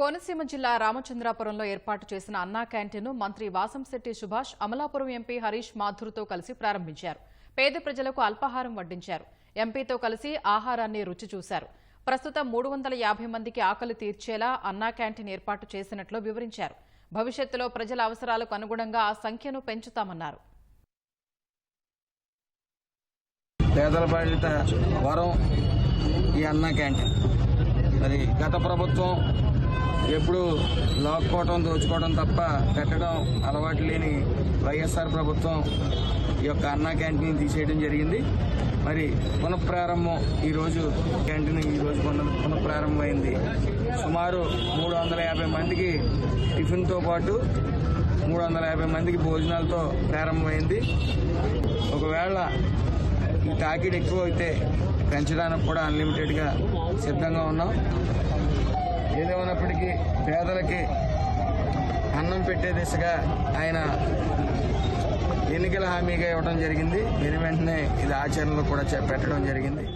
కోనసీమ జిల్లా రామచంద్రాపురంలో ఏర్పాటు చేసిన అన్నా క్యాంటీన్ను మంత్రి వాసంశెట్టి సుభాష్ అమలాపురం ఎంపీ హరీష్ మాథుర్తో కలిసి ప్రారంభించారు. పేద ప్రజలకు అల్పాహారం వడ్డించారు. ఎంపీతో కలిసి ఆహారాన్ని రుచి చూశారు. ప్రస్తుతం మూడు వందల యాభై మందికి ఆకలి తీర్చేలా అన్నా క్యాంటీన్ ఏర్పాటు చేసినట్లు వివరించారు. భవిష్యత్తులో ప్రజల అవసరాలకు అనుగుణంగా ఆ సంఖ్యను పెంచుతామన్నారు. పేదల బాధ్యత వరం ఈ అన్నా క్యాంటీన్. మరి గత ప్రభుత్వం ఎప్పుడు లాక్కోవటం దోచుకోవడం తప్ప పెట్టడం అలవాటు లేని వైఎస్ఆర్ ప్రభుత్వం ఈ యొక్క అన్నా క్యాంటీన్ తీసేయడం జరిగింది. మరి పునఃప్రారంభం ఈరోజు క్యాంటీన్ ఈరోజు పునః పునఃప్రారంభమైంది. సుమారు మూడు వందల యాభై మందికి టిఫిన్తో పాటు మూడు వందల యాభై మందికి భోజనాలతో ప్రారంభమైంది. ఒకవేళ ఈ తాకిడి ఎక్కువ అయితే పెంచడానికి కూడా అన్లిమిటెడ్గా సిద్ధంగా ఉన్నాం. ఏదేమైనప్పటికీ పేదలకి అన్నం పెట్టే దిశగా ఆయన ఎన్నికల హామీగా ఇవ్వడం జరిగింది. దీని వెంటనే ఇది ఆచరణలో కూడా చే- పెట్టడం జరిగింది.